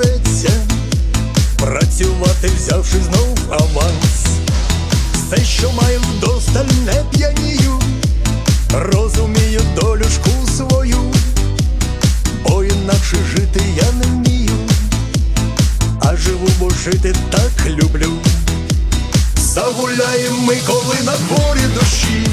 збереться, працювати взявши знов аванс, все, що маю вдосталь не п'янію, розумію долюшку свою, бо інакше жити я не вмію, а живу, бо жити так люблю. Загуляємо ми коли на дворі душі.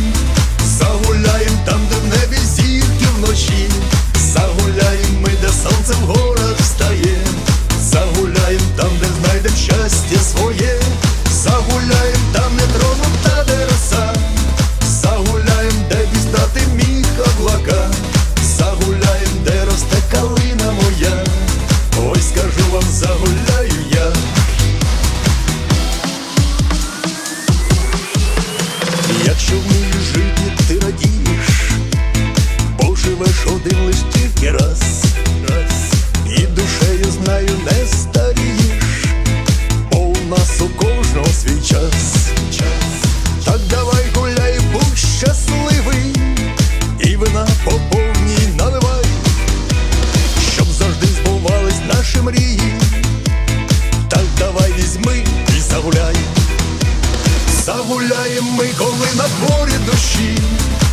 що в моїй житті ти радієш, бо живеш один лиш тільки раз, раз, і душею знаю, не старієш, бо у нас у кожного свій час. hoje.